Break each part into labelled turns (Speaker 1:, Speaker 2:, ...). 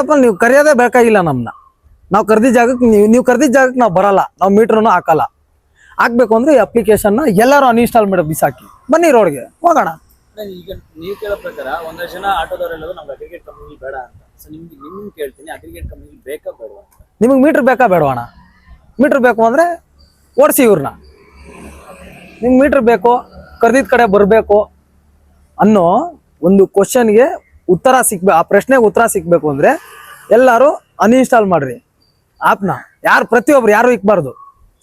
Speaker 1: Of ನೀವು ಕರೆಯೋದೇ ಬೇಕಾಗಿಲ್ಲ ನಮ್ಮನ್ನ ನಾವು ಕರೆದಿದ್ದ ಜಾಗಕ್ಕೆ ನೀವು ನೀವು ಕರೆದಿದ್ದ ಜಾಗಕ್ಕೆ ನಾವು ಬರಲ್ಲ. ನಾವು ಮೀಟ್ರನ್ನು ಹಾಕಲ್ಲ. ಹಾಕ್ಬೇಕು ಅಂದ್ರೆ ಈ ಅಪ್ಲಿಕೇಶನ್ನ ಎಲ್ಲರೂ ಅನ್ಇನ್ಸ್ಟಾಲ್ ಮಾಡಿ ಬಿಸಾಕಿ. ಬನ್ನಿ ರೋಡ್ಗೆ ಹೋಗೋಣ.
Speaker 2: ಈಗ ನೀವು ಕೇಳೋ ಪ್ರಕಾರ ಒಂದಷ್ಟು ಜನ ಆಟೋದವರೆಲ್ಲರೂ ನಮ್ಗೆ ಅಗ್ರಿಗೇಟ್ ಕಂಪ್ನಿ ಬೇಡ ಅಂತ. ಸೊ ನಿಮ್ಗೆ ನಿಮ್ಗೆ ಕೇಳ್ತೀನಿ ಅಗ್ರಿಗೇಟ್ ಕಂಪ್ನಿ ಬೇಕಾ ಬೇಡ ಅಂತ?
Speaker 1: ನಿಮಗೆ ಮೀಟ್ರ್ ಬೇಕಾ ಬೇಡವಣ? ಮೀಟ್ರ್ ಬೇಕು ಅಂದರೆ ಓಡಿಸಿ ಇವ್ರನ್ನ ನಿಮ್ಗೆ ಮೀಟ್ರ್ ಬೇಕು ಕರೆದಿದ್ದ ಕಡೆ ಬರಬೇಕು ಅನ್ನೋ ಒಂದು ಕ್ವಶನ್ಗೆ ಉತ್ತರ ಸಿಗ್ಬೇಕು ಆ ಪ್ರಶ್ನೆಗೆ ಉತ್ತರ ಸಿಗ್ಬೇಕು ಅಂದ್ರೆ ಎಲ್ಲರೂ ಅನ್ಇನ್ಸ್ಟಾಲ್ ಮಾಡ್ರಿ. ಆಪ್ನ ಯಾರು ಪ್ರತಿಯೊಬ್ರು, ಯಾರು ಇಕ್ಬಾರ್ದು.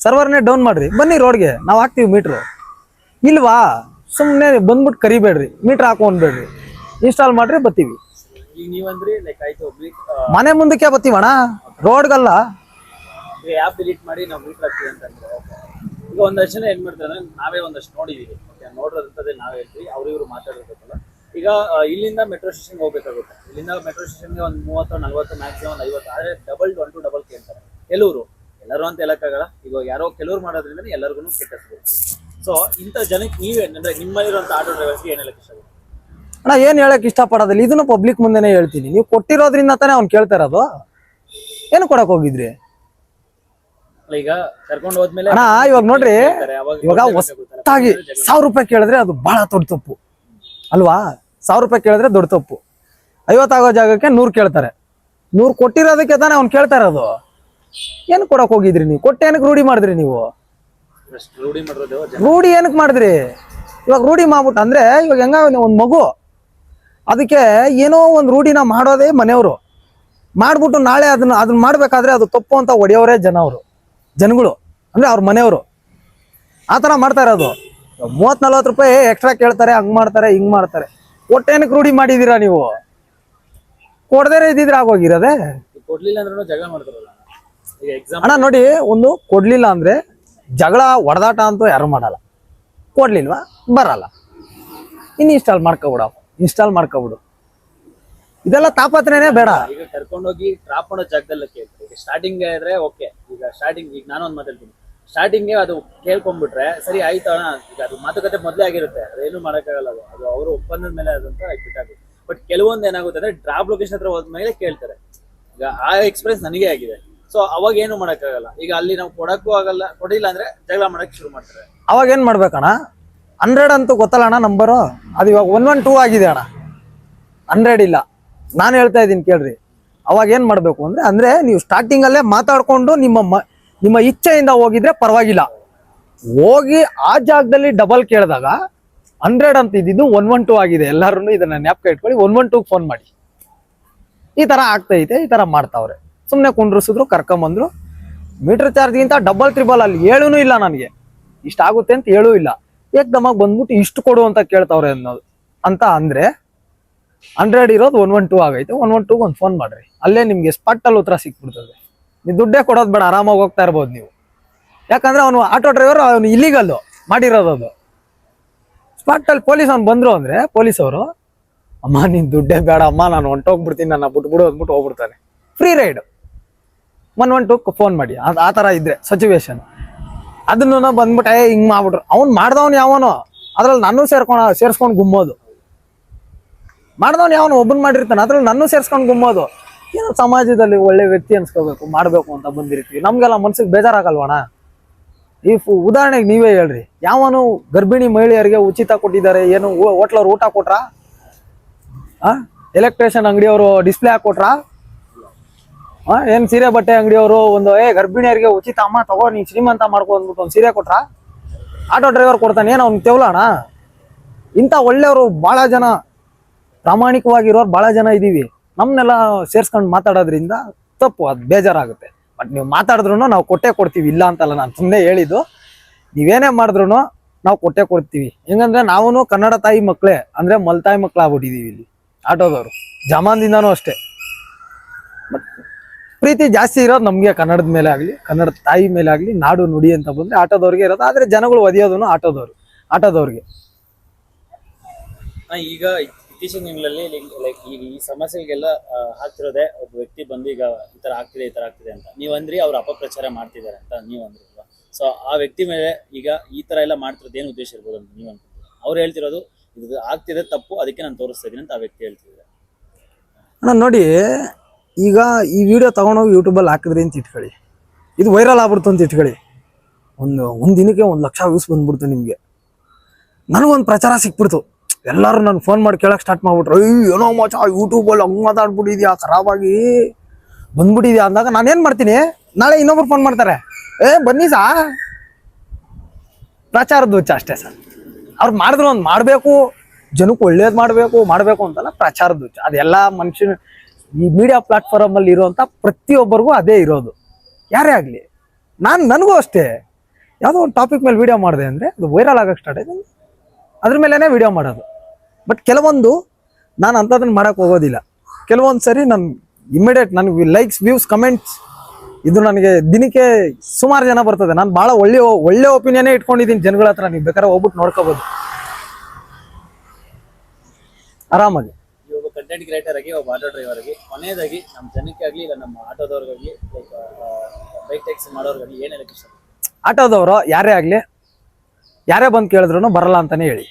Speaker 1: ಸರ್ವರ್ನೇ ಡೌನ್ ಮಾಡ್ರಿ. ಬನ್ನಿ ರೋಡ್ಗೆ ನಾವು ಹಾಕ್ತೀವಿ ಮೀಟ್ರು ಇಲ್ವಾ? ಸುಮ್ಮನೆ ಬಂದ್ಬಿಟ್ಟು ಕರಿಬೇಡ್ರಿ. ಮೀಟ್ರ್ ಹಾಕೊಂಡ್ಬೇಡ್ರಿ ಇನ್ಸ್ಟಾಲ್ ಮಾಡ್ರಿ,
Speaker 2: ಬತ್ತೀವಿ.
Speaker 1: ಮನೆ ಮುಂದಕ್ಕೆ ಬತ್ತೀವಣ ರೋಡ್ಗಲ್ಲ
Speaker 2: ಆ್ಯಪ್ ಡಿಲೀಟ್ ಮಾಡಿ ನಾವು ಅಂತಂದ್ರೆ ಈಗ ಒಂದಷ್ಟು ಜನ ಏನ್ ಮಾಡ್ತಾರೆ ನಾವೇ ಒಂದಷ್ಟು ನೋಡಿದೀವಿ. ನೋಡಿರೋದಂಥದ್ದೇ ನಾವೇ ಹೇಳ್ತೀವಿ. ಅವ್ರಿವ್ರು ಮಾತಾಡಿರ್ಬೇಕಲ್ಲ ಈಗ ಇಲ್ಲಿಂದ ಮೆಟ್ರೋ ಸ್ಟೇಷನ್ಗೆ ಹೋಗ್ಬೇಕಾಗುತ್ತೆ. ಇಲ್ಲಿಂದ ಮೆಟ್ರೋ ಸ್ಟೇಷನ್ಗೆ ಒಂದು ಮೂವತ್ತು ನಲ್ವತ್ತು ಮ್ಯಾಕ್ಸಿಮಮ್ ಒಂದು ಐವತ್ತು ಆದರೆ ಡಬಲ್ ಒನ್ ಟು ಡಬಲ್ ಕೇಳ್ತಾರೆ ಕೆಲವರು ಎಲ್ಲರೂ. ಅಂತ ಹೇಳಕ್ಕಾಗಲ್ಲ ಇವಾಗ ಯಾರೋ ಕೆಲವ್ರು ಮಾಡೋದ್ರಿಂದ ಎಲ್ಲರಿಗೂ ಕೆಟ್ಟ ಸೊ ಇಂಥ ಜನಕ್ಕೆ ನೀವೇ ಅಂದ್ರೆ ನಿಮ್ಮಲ್ಲಿರುವಂಥ ಆಟೋ ಡ್ರೈವರ್ಸ್ಗೆ ಏನು ಹೇಳಕ್ಕೆ ಇಷ್ಟಪಡ್ತೀವಿ
Speaker 1: ಅಣ್ಣ ಏನ್ ಹೇಳಕ್ ಇಷ್ಟಪಡೋದಿಲ್ಲ. ಇದನ್ನು ಪಬ್ಲಿಕ್ ಮುಂದೆನೆ ಹೇಳ್ತೀನಿ. ನೀವು ಕೊಟ್ಟಿರೋದ್ರಿಂದ ತಾನೇ ಅವ್ನು ಕೇಳ್ತಾ ಇರೋದು. ಏನು ಕೊಡಕ್ ಹೋಗಿದ್ರಿ?
Speaker 2: ಈಗ ಕರ್ಕೊಂಡು ಹೋದ್ಮೇಲೆ
Speaker 1: ಅಣ್ಣ ಇವಾಗ ನೋಡ್ರಿ ಇವಾಗ. ಹೊಸ್ತಾಗಿ ಸಾವಿರ ರೂಪಾಯಿ ಕೇಳಿದ್ರೆ ಅದು ಬಹಳ ದೊಡ್ಡ ತಪ್ಪು. ಅಲ್ವಾ? ಸಾವಿರ ರೂಪಾಯಿ ಕೇಳಿದ್ರೆ ದೊಡ್ಡ ತಪ್ಪು. ಐವತ್ತಾಗೋ ಜಾಗಕ್ಕೆ ನೂರು ಕೇಳ್ತಾರೆ. ನೂರು ಕೊಟ್ಟಿರೋದಕ್ಕೆ ತಾನೇ ಅವ್ನು ಕೇಳ್ತಾ ಅದು ಏನು ಕೊಡಕ್ ಹೋಗಿದ್ರಿ ನೀವು? ಕೊಟ್ಟೆ ಏನಕ್ಕೆ ರೂಢಿ ಮಾಡಿದ್ರಿ ನೀವು?
Speaker 2: ರೂಢಿ
Speaker 1: ಏನಕ್ಕೆ ಮಾಡಿದ್ರಿ? ಇವಾಗ ರೂಢಿ ಮಾಡ್ಬಿಟ್ಟು ಅಂದ್ರೆ ಇವಾಗ ಹೆಂಗ ಒಂದು ಮಗು. ಅದಕ್ಕೆ ಏನೋ ಒಂದು ರೂಢಿನ ಮಾಡೋದೇ ಮನೆಯವರು. ಮಾಡ್ಬಿಟ್ಟು ನಾಳೆ ಅದನ್ನ ಅದನ್ನ ಮಾಡ್ಬೇಕಾದ್ರೆ ಅದು ತಪ್ಪು ಅಂತ ಒಡೆಯವರೇ ಜನ ಅವರು. ಜನಗಳು. ಅಂದ್ರೆ ಅವ್ರ ಮನೆಯವರು. ಆ ಥರ ಮಾಡ್ತಾ ಇರೋದು. ಮೂವತ್ ನಲ್ವತ್ತು ರೂಪಾಯಿ ಎಕ್ಸ್ಟ್ರಾ ಕೇಳ್ತಾರೆ, ಹಂಗ್ ಮಾಡ್ತಾರೆ, ಹಿಂಗ್ ಮಾಡ್ತಾರೆ. ಒಟ್ಟೇನಕ್ಕೆ ರೂಢಿ ಮಾಡಿದೀರಾ ನೀವು? ಕೊಡದೇ ಇದ್ದಿದ್ರೆ ಆಗೋಗಿರೋದೇ?
Speaker 2: ಕೊಡ್ಲಿಲ್ಲ ಅಂದ್ರೆ ಜಗಳ ಮಾಡ್ತಾರಲ್ಲ. ಈಗ ಎಕ್ಸಾಮ್
Speaker 1: ಅಣ್ಣ ನೋಡಿ ಒಂದು ಕೊಡ್ಲಿಲ್ಲ ಅಂದ್ರೆ ಜಗಳ ಹೊಡೆದಾಟ ಅಂತೂ ಯಾರು ಮಾಡಲ್ಲ. ಕೊಡ್ಲಿಲ್ವಾ? ಬರಲ್ಲ. ಇನ್ನು ಇನ್ಸ್ಟಾಲ್ ಮಾಡ್ಕೊಬಿಡ. ಇನ್ಸ್ಟಾಲ್ ಮಾಡ್ಕೊಬಿಡು. ಇದೆಲ್ಲ ತಾಪತ್ರನೇ ಬೇಡ.
Speaker 2: ಈಗ ಕರ್ಕೊಂಡೋಗಿ ಟ್ರಾಪ್ ಮಾಡೋ ಜಾಗದಲ್ಲ ಕೇಳ್ತಾರೆ. ಈಗ ಸ್ಟಾರ್ಟಿಂಗ್ ಇದ್ರೆ ಓಕೆ ಈಗ ಸ್ಟಾರ್ಟಿಂಗ್ ಈಗ ನಾನೊಂದು ಮಾತಾಡ್ತೀನಿ ಸ್ಟಾರ್ಟಿಂಗ್ಗೆ ಅದು ಕೇಳ್ಕೊಂಡ್ಬಿಟ್ರೆ, ಸರಿ, ಆಯ್ತು ಅಣ್ಣ, ಈಗ ಅದು ಮಾತುಕತೆ ಮೊದಲೇ ಆಗಿರುತ್ತೆ ಅದೇನು ಮಾಡೋಕ್ಕಾಗಲ್ಲ ಅದು. ಅದು ಅವರು ಒಪ್ಪಂದದ ಮೇಲೆ ಅದಂತ ಬಿಟ್ಟಾಗುತ್ತೆ. ಬಟ್ ಕೆಲವೊಂದು ಏನಾಗುತ್ತೆ ಅಂದ್ರೆ ಡ್ರಾಪ್ ಲೊಕೇಶನ್ ಹತ್ರ ಹೋದ್ಮೇಲೆ ಕೇಳ್ತಾರೆ. ಈಗ ಆ ಎಕ್ಸ್ಪೀರಿಯನ್ಸ್ ನನಗೆ ಆಗಿದೆ. ಸೊ ಅವಾಗ ಏನು ಮಾಡೋಕ್ಕಾಗಲ್ಲ. ಈಗ ಅಲ್ಲಿ ನಾವು ಕೊಡಕ್ಕೂ ಆಗಲ್ಲ, ಕೊಡಿಲ್ಲ ಅಂದ್ರೆ ಜಗಳ ಮಾಡಕ್ಕೆ ಶುರು ಮಾಡ್ತಾರೆ.
Speaker 1: ಅವಾಗ ಏನ್ ಮಾಡ್ಬೇಕಣ್ಣ ಹಂಡ್ರೆಡ್ ಅಂತೂ ಗೊತ್ತಲ್ಲ ಅಣ್ಣ ನಂಬರು ಅದು ಇವಾಗ ಒನ್ ಒನ್ ಟೂ ಆಗಿದೆ ಅಣ್ಣ. ಹಂಡ್ರೆಡ್ ಇಲ್ಲ. ನಾನು ಹೇಳ್ತಾ ಇದ್ದೀನಿ ಕೇಳ್ರಿ. ಅವಾಗ ಏನು ಮಾಡಬೇಕು ಅಂದರೆ ಅಂದರೆ ನೀವು ಸ್ಟಾರ್ಟಿಂಗಲ್ಲೇ ಮಾತಾಡ್ಕೊಂಡು ನಿಮ್ಮ ಮ- ನಿಮ್ಮ ಇಚ್ಛೆಯಿಂದ ಹೋಗಿದ್ರೆ ಪರವಾಗಿಲ್ಲ. ಹೋಗಿ ಆ ಜಾಗದಲ್ಲಿ ಡಬಲ್ ಕೇಳಿದಾಗ ಹಂಡ್ರೆಡ್ ಅಂತ ಇದ್ದಿದ್ದು ಒನ್ ಒನ್ ಟೂ ಆಗಿದೆ. ಎಲ್ಲರೂ ಇದನ್ನ ಜ್ಞಾಪಕ ಇಟ್ಕೊಳ್ಳಿ ಒನ್ ಒನ್ ಟೂ ಫೋನ್ ಮಾಡಿ. ಈ ತರ ಆಗ್ತೈತೆ ಈ ತರ ಮಾಡ್ತಾವ್ರೆ. ಸುಮ್ಮನೆ ಕುಂಡ್ರಿಸಿದ್ರು, ಕರ್ಕೊಂಬಂದ್ರು. ಮೀಟರ್ ಚಾರ್ಜ್ಗಿಂತ ಡಬಲ್ ತ್ರಿಬಲ್ ಅಲ್ಲಿ ಹೇಳೂ ಇಲ್ಲ ನನಗೆ. ಇಷ್ಟಾಗುತ್ತೆ ಅಂತ ಹೇಳೂ ಇಲ್ಲ. ಏಕ್ದಮಾಗಿ ಬಂದ್ಬಿಟ್ಟು ಇಷ್ಟು ಕೊಡು ಅಂತ ಕೇಳ್ತಾವ್ರೆ ಅನ್ನೋದು. ಅಂತ ಅಂದ್ರೆ ಹಂಡ್ರೆಡ್ ಇರೋದು ಒನ್ ಒನ್ ಟೂ ಆಗೈತೆ. ಒನ್ ಒನ್ ಟೂಗೆ ಒಂದು ಫೋನ್ ಮಾಡ್ರಿ. ಅಲ್ಲೇ ನಿಮ್ಗೆ ಸ್ಪಾಟ್ ಅಲ್ಲಿ ಉತ್ತರ ಸಿಕ್ಬಿಡ್ತದೆ. ನೀವು ದುಡ್ಡೇ ಕೊಡೋದು ಬೇಡ, ಆರಾಮಾಗಿ ಹೋಗ್ತಾ ಇರ್ಬೋದು ನೀವು. ಯಾಕಂದ್ರೆ ಅವನು ಆಟೋ ಡ್ರೈವರ್, ಅವನು ಇಲ್ಲಿಗಲ್ಲು ಮಾಡಿರೋದು ಅದು. ಸ್ಪಾಟಲ್ಲಿ ಪೊಲೀಸ್ ಅವ್ನು ಬಂದ್ರು ಅಂದ್ರೆ, ಪೊಲೀಸ್ ಅವರು, ಅಮ್ಮ, ನೀನ್ ದುಡ್ಡೇ ಬೇಡ, ಅಮ್ಮ, ನಾನು ಹೊಂಟೋಗ್ಬಿಡ್ತೀನಿ, ನನ್ನ ಬಿಟ್ಬಿಡು ಅಂದ್ಬಿಟ್ಟು ಹೋಗ್ಬಿಡ್ತಾನೆ free ride one one two phone ಮಾಡಿ ಆ ಥರ ಇದ್ರೆ ಸಚುವೇಶನ್ ಅದನ್ನು ಬಂದ್ಬಿಟ್ಟು, ಏ, ಹಿಂಗ್ ಮಾಡ್ಬಿಟ್ರು. ಅವ್ನು ಮಾಡ್ದವ್ನು ಯಾವನೋ, ಅದ್ರಲ್ಲಿ ನಾನು ಸೇರ್ಕೊಂಡು ಸೇರಿಸ್ಕೊಂಡು ಗುಮ್ಮೋದು. ಮಾಡ್ದವ್ನು ಯಾವನು ಒಬ್ಬನ್ ಮಾಡಿರ್ತಾನೆ, ಅದ್ರಲ್ಲಿ ನಾನು ಸೇರ್ಸ್ಕೊಂಡು ಗುಮ್ಮೋದು. ಏನೋ ಸಮಾಜದಲ್ಲಿ ಒಳ್ಳೆ ವ್ಯಕ್ತಿ ಅನ್ಸ್ಕೋಬೇಕು, ಮಾಡ್ಬೇಕು ಅಂತ ಬಂದಿರ್ತೀವಿ. ನಮ್ಗೆಲ್ಲ ಮನ್ಸಿಗೆ ಬೇಜಾರಾಗಲ್ವಣ ಈ ಉದಾಹರಣೆಗೆ ನೀವೇ ಹೇಳ್ರಿ. ಯಾವನು ಗರ್ಭಿಣಿ ಮಹಿಳೆಯರಿಗೆ ಉಚಿತ ಕೊಟ್ಟಿದ್ದಾರೆ, ಏನು ಹೋಟ್ಲವ್ರು ಊಟ ಕೊಟ್ರ? ಆ? ಎಲೆಕ್ಟ್ರಿಷಿಯನ್ ಅಂಗಡಿಯವರು ಡಿಸ್ಪ್ಲೇ ಹಾಕೊಟ್ರ? ಏನ್ ಸೀರೆ ಬಟ್ಟೆ ಅಂಗಡಿಯವರು ಒಂದು, ಏ, ಗರ್ಭಿಣಿಯರಿಗೆ ಉಚಿತ ಅಮ್ಮ ತಗೋ, ನೀನ್ ಶ್ರೀಮಂತ ಮಾಡ್ಕೊ ಅಂದ್ಬಿಟ್ಟು ಒಂದು ಸೀರೆ ಕೊಟ್ರ? ಆಟೋ ಡ್ರೈವರ್ ಕೊಡ್ತಾನೆ, ಏನು ಅವ್ನು ತೆವಲಣ? ಇಂಥ ಒಳ್ಳೆಯವರು ಭಾಳ ಜನ, ಪ್ರಾಮಾಣಿಕವಾಗಿರೋರು ಭಾಳ ಜನ ಇದ್ದೀವಿ ನಮ್ಮನ್ನೆಲ್ಲ ಸೇರ್ಸ್ಕೊಂಡು ಮಾತಾಡೋದ್ರಿಂದ ತಪ್ಪು, ಅದು ಬೇಜಾರಾಗುತ್ತೆ. ಬಟ್ ನೀವು ಮಾತಾಡಿದ್ರು ನಾವು ಕೊಟ್ಟೆ ಕೊಡ್ತೀವಿ, ಇಲ್ಲ ಅಂತಲ್ಲ ನಾನು ಸುಮ್ಮನೆ ಹೇಳಿದ್ದು. ನೀವೇನೇ ಮಾಡಿದ್ರು ನಾವು ಕೊಟ್ಟೆ ಕೊಡ್ತೀವಿ. ಹೆಂಗಂದ್ರೆ ನಾವು ಕನ್ನಡ ತಾಯಿ ಮಕ್ಕಳೇ ಅಂದ್ರೆ ಮಲ್ತಾಯಿ ಮಕ್ಕಳು ಆಗ್ಬಿಟ್ಟಿದ್ದೀವಿ ಇಲ್ಲಿ, ಆಟೋದವರು. ಜಮಾನ್ದಿಂದನೂ ಅಷ್ಟೇ. ಪ್ರೀತಿ ಜಾಸ್ತಿ ಇರೋದು ನಮಗೆ ಕನ್ನಡದ ಮೇಲೆ ಆಗಲಿ, ಕನ್ನಡ ತಾಯಿ ಮೇಲೆ ಆಗಲಿ, ನಾಡು ನುಡಿ ಅಂತ ಬಂದ್ರೆ ಆಟೋದವ್ರಿಗೆ ಇರೋದು. ಆದ್ರೆ ಜನಗಳು ಒದಿಯೋದು ಆಟೋದವರು, ಆಟೋದವ್ರಿಗೆ.
Speaker 2: ಈಗ ಇತ್ತೀಚಿನ ದಿನಗಳಲ್ಲಿ ಲೈಕ್ ಈಗ ಈ ಸಮಸ್ಯೆಗೆಲ್ಲ ಹಾಕ್ತಿರೋದೆ ಒಬ್ಬ ವ್ಯಕ್ತಿ ಬಂದು ಈಗ ಈ ತರ ಆಗ್ತಿದೆ, ಈ ತರ ಆಗ್ತಿದೆ ಅಂತ. ನೀವ್ ಅಂದ್ರಿ ಅವ್ರು ಅಪಪ್ರಚಾರ ಮಾಡ್ತಿದ್ದಾರೆ ಅಂತ ನೀವು ಅಂದ್ರಿ ಸೊ ಆ ವ್ಯಕ್ತಿ ಮೇಲೆ ಈಗ ಈ ತರ ಎಲ್ಲ ಮಾಡ್ತಿರೋದು ಏನು ಉದ್ದೇಶ ಇರ್ಬೋದು ಅಂತ ನೀವು ಅನ್ಕೊಂತೀರಾ? ಅವ್ರು ಹೇಳ್ತಿರೋದು ಇದು ಆಗ್ತಿದೆ ತಪ್ಪು, ಅದಕ್ಕೆ ನಾನು ತೋರಿಸ್ತಾ ಇದೀನಿ ಅಂತ ಆ ವ್ಯಕ್ತಿ ಹೇಳ್ತಿದ್ದಾರೆ.
Speaker 1: ಅಣ್ಣ, ನೋಡಿ, ಈಗ ಈ ವಿಡಿಯೋ ತಗೊಂಡೋಗಿ ಯೂಟ್ಯೂಬಲ್ಲಿ ಹಾಕಿದ್ರಿ ಅಂತ ಇಟ್ಕೊಳ್ಳಿ. ಇದು ವೈರಲ್ ಆಗ್ಬಿಡ್ತು ಅಂತ ಇಟ್ಕೊಳ್ಳಿ. ಒಂದು ಒಂದು ದಿನಕ್ಕೆ ಒಂದು ಲಕ್ಷ ವ್ಯೂಸ್ ಬಂದ್ಬಿಡ್ತು ನಿಮಗೆ. ನನಗೊಂದು ಪ್ರಚಾರ ಸಿಕ್ಬಿಡ್ತು. ಎಲ್ಲರೂ ನನ್ ಫೋನ್ ಮಾಡಿ ಕೇಳಕ್ಕೆ ಸ್ಟಾರ್ಟ್ ಮಾಡ್ಬಿಟ್ರು. ಅಯ್ಯೋ, ಏನೋ ಮಚ ಯೂಟ್ಯೂಬಲ್ಲಿ ಹಂಗೆ ಮಾತಾಡ್ಬಿಟ್ಟಿದ್ಯಾ, ಖರಾಬಾಗಿ. ಬಂದ್ಬಿಟ್ಟಿದ್ಯಾ ಅಂದಾಗ ನಾನೇನು ಮಾಡ್ತೀನಿ? ನಾಳೆ ಇನ್ನೊಬ್ರು ಫೋನ್ ಮಾಡ್ತಾರೆ. ಏ, ಬನ್ನಿ ಸಾ. ಪ್ರಚಾರದ ಹುಚ್ಚ ಅಷ್ಟೇ ಸರ್. ಅವ್ರು ಮಾಡಿದ್ರು ಒಂದು ಮಾಡಬೇಕು, ಜನಕ್ಕೆ ಒಳ್ಳೇದು ಮಾಡಬೇಕು ಮಾಡಬೇಕು ಅಂತಲ್ಲ ಪ್ರಚಾರದ ಹುಚ್ಚ. ಅದೆಲ್ಲ ಮನುಷ್ಯನ, ಈ ಮೀಡಿಯಾ ಪ್ಲಾಟ್ಫಾರ್ಮಲ್ಲಿ ಇರುವಂಥ ಪ್ರತಿಯೊಬ್ಬರಿಗೂ ಅದೇ ಇರೋದು. ಯಾರೇ ಆಗಲಿ. ನಾನು, ನನಗೂ ಅಷ್ಟೇ. ಯಾವುದೋ ಒಂದು ಟಾಪಿಕ್ ಮೇಲೆ ವಿಡಿಯೋ ಮಾಡಿದೆ ಅಂದರೆ ಅದು ವೈರಲ್ ಆಗೋಕೆ ಸ್ಟಾರ್ಟ್ ಆಯ್ತು. ಅದ್ರ ಮೇಲೇ ವಿಡಿಯೋ ಮಾಡೋದು. ಬಟ್ ಕೆಲವೊಂದು ನಾನು ಅಂಥದನ್ನು ಮಾಡೋಕ್ಕೆ ಹೋಗೋದಿಲ್ಲ. ಕೆಲವೊಂದು ಸರಿ ನಾನು ಇಮಿಡಿಯೇಟ್ ನನಗೆ ಲೈಕ್ಸ್ ವ್ಯೂಸ್ ಕಮೆಂಟ್ಸ್ ಇದು ನನಗೆ ದಿನಕ್ಕೆ ಸುಮಾರು ಜನ ಬರ್ತದೆ. ನಾನು ಭಾಳ ಒಳ್ಳೆ ಒಳ್ಳೆ ಒಪಿನಿಯನ್ನೇ ಇಟ್ಕೊಂಡಿದ್ದೀನಿ ಜನಗಳ ಹತ್ರ. ನೀವು ಬೇಕಾದ್ರೆ ಹೋಗ್ಬಿಟ್ಟು ನೋಡ್ಕೋಬೋದು. ಆರಾಮಾಗಿ.
Speaker 2: ಒಬ್ಬ ಕಂಟೆಂಟ್ ಕ್ರಿಯೇಟರ್ ಆಗಿ ಒಬ್ಬ ಆಟೋ ಡ್ರೈವರ್ ಆಗಿ ಕೊನೆಯದಾಗಿ ನಮ್ಮ ಜನಕ್ಕೆ ಆಗಲಿ ಇಲ್ಲ ನಮ್ಮ ಆಟೋದವ್ರಿಗಾಗಲಿ ಲೈಕ್ ಬೈಕ್ ಟ್ಯಾಕ್ಸಿ ಮಾಡೋರ್ಗಾಗಲಿ ಇಷ್ಟ?
Speaker 1: ಆಟೋದವರು ಯಾರೇ ಆಗಲಿ ಯಾರೇ ಬಂದು ಕೇಳಿದ್ರು ಬರಲ್ಲ ಅಂತಾನೆ ಹೇಳಿ.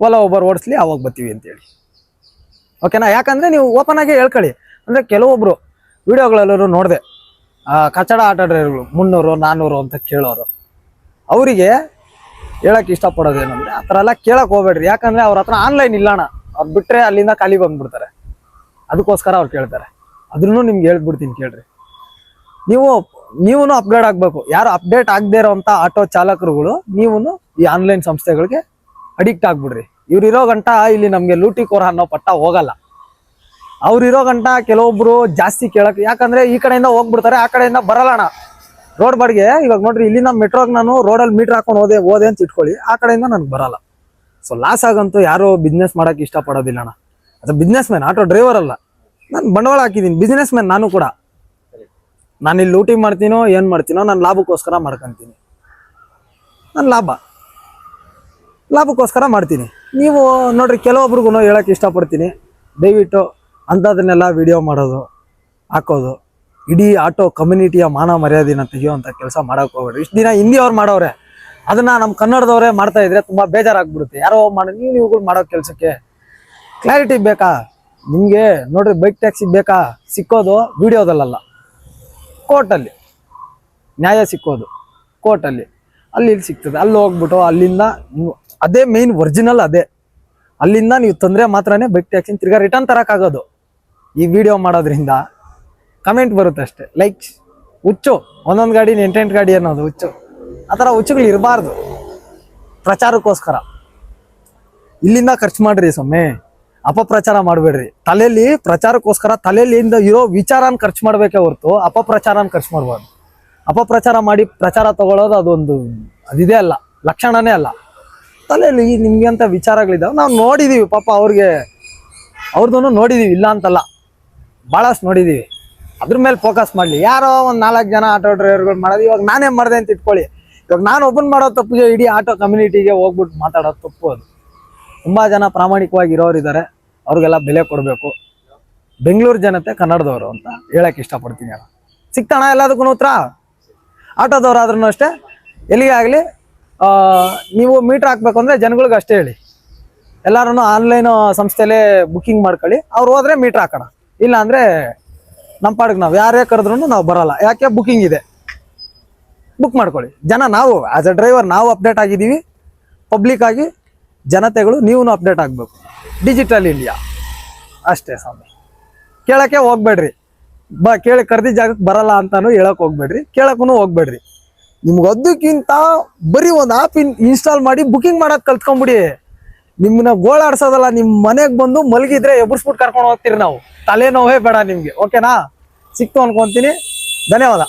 Speaker 1: ಓಲಾ ಒಬ್ಬರು ಓಡಿಸ್ಲಿ, ಅವಾಗ ಬರ್ತೀವಿ ಅಂತೇಳಿ. ಓಕೆನಾ ಯಾಕಂದರೆ ನೀವು ಓಪನ್ ಆಗಿ ಹೇಳ್ಕೊಳ್ಳಿ. ಅಂದರೆ ಕೆಲವೊಬ್ಬರು ವಿಡಿಯೋಗಳೆಲ್ಲರೂ ನೋಡಿದೆ. ಕಚಡ ಆಟೋ ಡ್ರೈವರ್ಗಳು ಮುನ್ನೂರು ನಾನ್ನೂರು ಅಂತ ಕೇಳೋರು. ಅವರಿಗೆ ಹೇಳಕ್ಕೆ ಇಷ್ಟಪಡೋದೇನಂದ್ರೆ ಆ ಥರ ಎಲ್ಲ ಕೇಳಕ್ಕೆ ಹೋಗ್ಬೇಡ್ರಿ. ಯಾಕಂದರೆ ಅವ್ರ ಹತ್ರ ಆನ್ಲೈನ್ ಇಲ್ಲಣ್ಣ ಅವ್ರು ಬಿಟ್ಟರೆ ಅಲ್ಲಿಂದ ಖಾಲಿ ಬಂದ್ಬಿಡ್ತಾರೆ. ಅದಕ್ಕೋಸ್ಕರ ಅವ್ರು ಕೇಳ್ತಾರೆ. ಅದನ್ನು ನಿಮ್ಗೆ ಹೇಳ್ಬಿಡ್ತೀನಿ ಕೇಳ್ರಿ. ನೀವು ನೀವು ಅಪ್ಡೇಟ್ ಆಗಬೇಕು. ಯಾರು ಅಪ್ಡೇಟ್ ಆಗದೇ ಇರೋವಂಥ ಆಟೋ ಚಾಲಕರುಗಳು ನೀವು ಈ ಆನ್ಲೈನ್ ಸಂಸ್ಥೆಗಳಿಗೆ ಅಡಿಕ್ಟ್ ಆಗ್ಬಿಡ್ರಿ. ಇವ್ರು ಇರೋ ಗಂಟ ಇಲ್ಲಿ ನಮಗೆ ಲೂಟಿ ಕೋರ ಅನ್ನೋ ಪಟ್ಟ ಹೋಗಲ್ಲ. ಅವ್ರು ಇರೋ ಗಂಟ ಕೆಲವೊಬ್ರು ಜಾಸ್ತಿ ಕೇಳಕ್ ಯಾಕಂದ್ರೆ ಈ ಕಡೆಯಿಂದ ಹೋಗ್ಬಿಡ್ತಾರೆ, ಆ ಕಡೆಯಿಂದ ಬರಲ್ಲಣ ರೋಡ್ ಬಾಡಿಗೆ, ಇವಾಗ ನೋಡ್ರಿ, ಇಲ್ಲಿಂದ ಮೆಟ್ರೋಗೆ ನಾನು ರೋಡಲ್ಲಿ ಮೀಟರ್ ಹಾಕೊಂಡು ಹೋದೆ ಹೋದೆ ಅಂತ ಇಟ್ಕೊಳ್ಳಿ, ಆ ಕಡೆಯಿಂದ ನನಗೆ ಬರಲ್ಲ. ಸೊ ಲಾಸ್ ಆಗಂತೂ ಯಾರು ಬಿಸ್ನೆಸ್ ಮಾಡಕ್ಕೆ ಇಷ್ಟಪಡೋದಿಲ್ಲ ಅಣ್ಣ. ಅದು ಬಿಸ್ನೆಸ್ ಮ್ಯಾನ್ ಆಟೋ ಡ್ರೈವರ್ ಅಲ್ಲ. ನಾನು ಬಂಡವಾಳ ಹಾಕಿದ್ದೀನಿ ಬಿಸ್ನೆಸ್ ಮ್ಯಾನ್ ನಾನು ಕೂಡ. ನಾನು ಇಲ್ಲಿ ಲೂಟಿ ಮಾಡ್ತೀನೋ, ಏನು ಮಾಡ್ತೀನೋ, ನಾನು ಲಾಭಕ್ಕೋಸ್ಕರ ಮಾಡ್ಕೊಂತೀನಿ. ನನ್ನ ಲಾಭ. ಲಾಭಕ್ಕೋಸ್ಕರ ಮಾಡ್ತೀನಿ. ನೀವು ನೋಡ್ರಿ ಕೆಲವೊಬ್ರಿಗೂ ಹೇಳೋಕ್ಕೆ ಇಷ್ಟಪಡ್ತೀನಿ. ದಯವಿಟ್ಟು ಅಂಥದನ್ನೆಲ್ಲ ವಿಡಿಯೋ ಮಾಡೋದು, ಹಾಕೋದು. ಇಡೀ ಆಟೋ ಕಮ್ಯುನಿಟಿಯ ಮಾನ ಮರ್ಯಾದೆನ ತೆಗೆಯುವಂಥ ಕೆಲಸ ಮಾಡೋಕೆ ಹೋಗ್ಬೇಡ್ರಿ. ಇಷ್ಟು ದಿನ ಹಿಂದಿ ಅವ್ರು ಮಾಡೋರೆ ಅದನ್ನು ನಮ್ಮ ಕನ್ನಡದವರೇ ಮಾಡ್ತಾ ಇದ್ರೆ ತುಂಬ ಬೇಜಾರಾಗ್ಬಿಡುತ್ತೆ. ಯಾರೋ ಮಾಡಿ, ನೀವು ನೀವುಗಳು ಮಾಡೋ ಕೆಲಸಕ್ಕೆ ಕ್ಲಾರಿಟಿ ಬೇಕಾ? ನಿಮಗೆ ನೋಡ್ರಿ ಬೈಕ್ ಟ್ಯಾಕ್ಸಿ ಬೇಕಾ? ಸಿಕ್ಕೋದು ವಿಡಿಯೋದಲ್ಲ ಕೋರ್ಟಲ್ಲಿ. ನ್ಯಾಯ ಸಿಕ್ಕೋದು. ಕೋರ್ಟಲ್ಲಿ. ಅಲ್ಲಿ ಇಲ್ಲಿ ಸಿಗ್ತದೆ. ಅಲ್ಲಿ ಹೋಗ್ಬಿಟ್ಟು ಅಲ್ಲಿಂದ ನೀವು ಅದೇ ಮೇನ್ ಒರಿಜಿನಲ್ ಅದೇ. ಅಲ್ಲಿಂದ ನೀವು ತೊಂದರೆ ಮಾತ್ರನೇ ಬೈಕ್ ಟ್ಯಾಕ್ಸಿನ ತಿರ್ಗಾ ರಿಟರ್ನ್ ತರಕ್ಕಾಗೋದು ಈ ವಿಡಿಯೋ ಮಾಡೋದ್ರಿಂದ ಕಮೆಂಟ್ ಬರುತ್ತೆ ಅಷ್ಟೇ. ಲೈಕ್ ಹುಚ್ಚು, ಒಂದೊಂದು ಗಾಡಿ, ಎಂಟೆಂಟು ಗಾಡಿ ಅನ್ನೋದು ಹುಚ್ಚು. ಆ ಥರ ಹುಚ್ಚುಗಳು ಇರಬಾರ್ದು. ಪ್ರಚಾರಕ್ಕೋಸ್ಕರ. ಇಲ್ಲಿಂದ ಖರ್ಚು ಮಾಡ್ರಿ ಸೊಮ್ಮೆ ಅಪಪ್ರಚಾರ ಮಾಡಬೇಡ್ರಿ. ತಲೆಯಲ್ಲಿ ಪ್ರಚಾರಕ್ಕೋಸ್ಕರ ತಲೆಯಲ್ಲಿಂದ ಇರೋ ವಿಚಾರನ ಖರ್ಚು ಮಾಡಬೇಕೇ ಹೊರತು ಅಪಪ್ರಚಾರನ ಖರ್ಚು ಮಾಡಬಾರ್ದು. ಅಪಪ್ರಚಾರ ಮಾಡಿ ಪ್ರಚಾರ ತಗೊಳ್ಳೋದು ಅದೊಂದು, ಅದಿದೆ ಅಲ್ಲ. ಲಕ್ಷಣನೇ ಅಲ್ಲ. ತಲೆಯಲ್ಲಿ ನಿಮ್ಗೆ ಅಂತ ವಿಚಾರಗಳಿದ್ದಾವೆ ನಾವು ನೋಡಿದೀವಿ, ಪಾಪ ಅವ್ರಿಗೆ ಅವ್ರದ್ದು ನೋಡಿದೀವಿ, ಇಲ್ಲ ಅಂತಲ್ಲ. ಭಾಳಷ್ಟು ನೋಡಿದೀವಿ. ಅದ್ರ ಮೇಲೆ ಫೋಕಸ್ ಮಾಡಲಿ. ಯಾರೋ ಒಂದು ನಾಲ್ಕು ಜನ ಆಟೋ ಡ್ರೈವರ್ಗಳು ಮಾಡೋದು. ಇವಾಗ ನಾನೇ ಮಾಡಿದೆ ಅಂತ ಇಟ್ಕೊಳ್ಳಿ. ಇವಾಗ ನಾನು ಓಪನ್ ಮಾಡೋ ತಪ್ಪಿಗೆ ಇಡೀ ಆಟೋ ಕಮ್ಯುನಿಟಿಗೆ ಹೋಗ್ಬಿಟ್ಟು ಮಾತಾಡೋದು ತಪ್ಪು ಅದು. ತುಂಬ ಜನ ಪ್ರಾಮಾಣಿಕವಾಗಿ ಇರೋರು ಇದ್ದಾರೆ ಅವ್ರಿಗೆಲ್ಲ ಬೆಲೆ ಕೊಡಬೇಕು. ಬೆಂಗಳೂರು ಜನತೆ ಕನ್ನಡದವರು ಅಂತ ಹೇಳಕ್ಕೆ ಇಷ್ಟಪಡ್ತೀನಿ ಅಣ್ಣ ಸಿಗ್ತಾಣ ಎಲ್ಲದಕ್ಕೂ ಉತ್ತರ? ಆಟೋದವ್ರಾದ್ರೂ ಅಷ್ಟೇ? ಎಲ್ಲಿಗೆ ಆಗಲಿ? ನೀವು ಮೀಟರ್ ಹಾಕ್ಬೇಕು ಅಂದ್ರೆ ಜನಗಳಿಗೆ ಅಷ್ಟೇ ಹೇಳಿ. ಎಲ್ಲರೂ ಆನ್ಲೈನ್ ಸಂಸ್ಥೆಲೇ ಬುಕ್ಕಿಂಗ್ ಮಾಡ್ಕೊಳ್ಳಿ. ಅವ್ರು ಹೋದ್ರೆ ಮೀಟರ್ ಹಾಕೋಣ. ಇಲ್ಲ ಅಂದ್ರೆ ನಮ್ಮ ಪಾಡಿಗೆ ನಾವು ಯಾರೇ ಕರೆದ್ರೂ ನಾವು ಬರಲ್ಲ. ಯಾಕೆ? ಬುಕ್ಕಿಂಗ್ ಇದೆ. ಬುಕ್ ಮಾಡ್ಕೊಳ್ಳಿ. ಜನ ನಾವು ಆಸ್ ಎ ಡ್ರೈವರ್ ನಾವು ಅಪ್ಡೇಟ್ ಆಗಿದ್ದೀವಿ. ಪಬ್ಲಿಕ್ ಆಗಿ ಜನತೆಗಳು ನೀವು ಅಪ್ಡೇಟ್ ಆಗಬೇಕು. ಡಿಜಿಟಲ್ ಇಂಡಿಯಾ ಅಷ್ಟೇ ಸ್ವಾಮಿ. ಕೇಳಕ್ಕೆ ಹೋಗ್ಬೇಡ್ರಿ. ಬ, ಕೇಳಿ ಕರೆದಿ ಜಾಗಕ್ಕೆ ಬರಲ್ಲ ಅಂತಾನು ಹೇಳಕ್ ಹೋಗ್ಬೇಡ್ರಿ. ಕೇಳಕ್ಕೂ ಹೋಗ್ಬೇಡ್ರಿ. ನಿಮ್ಗೆ ಅದಕ್ಕಿಂತ ಬರೀ ಒಂದು ಆ್ಯಪ್ ಇನ್ ಇನ್ಸ್ಟಾಲ್ ಮಾಡಿ ಬುಕಿಂಗ್ ಮಾಡೋದು ಕಲ್ತ್ಕೊಂಬಿಡಿ. ನಿಮ್ಮನ್ನ ಗೋಳಾಡ್ಸೋದಲ್ಲ ನಿಮ್ಮ ಮನೆಗೆ ಬಂದು ಮಲಗಿದ್ರೆ ಎಬ್ಬರ್ಸ್ಬಿಟ್ಟು ಕರ್ಕೊಂಡು ಹೋಗ್ತೀರಿ ನಾವು. ತಲೆನೋವೇ ಬೇಡ ನಿಮಗೆ. ಓಕೆನಾ ಸಿಕ್ತು ಅನ್ಕೊಂತೀನಿ. ಧನ್ಯವಾದ.